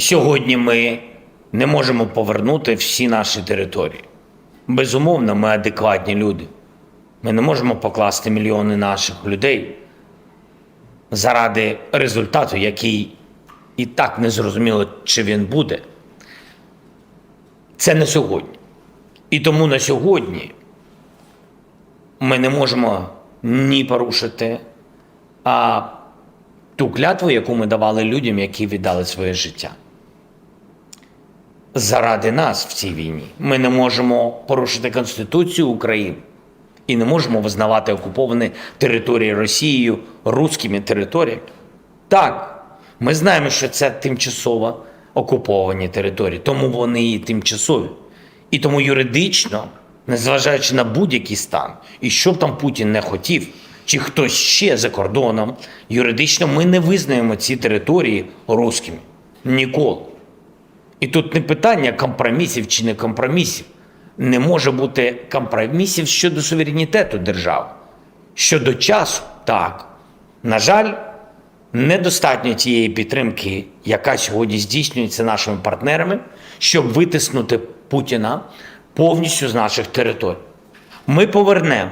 Сьогодні ми не можемо повернути всі наші території. Безумовно, ми адекватні люди. Ми не можемо покласти мільйони наших людей заради результату, який і так не зрозуміло, чи він буде. Це не сьогодні. І тому на сьогодні ми не можемо ні порушити а, ту клятву, яку ми давали людям, які віддали своє життя. Заради нас в цій війні ми не можемо порушити Конституцію України і не можемо визнавати окуповані території Росією руськими територіями. Так, ми знаємо, що це тимчасово окуповані території, тому вони і тимчасові. І тому юридично, незважаючи на будь-який стан, і що б там Путін не хотів, чи хтось ще за кордоном, юридично ми не визнаємо ці території руськими. Ніколи. І тут не питання компромісів чи не компромісів. Не може бути компромісів щодо суверенітету держави. Щодо часу, так. На жаль, недостатньо тієї підтримки, яка сьогодні здійснюється нашими партнерами, щоб витиснути Путіна повністю з наших територій. Ми повернемо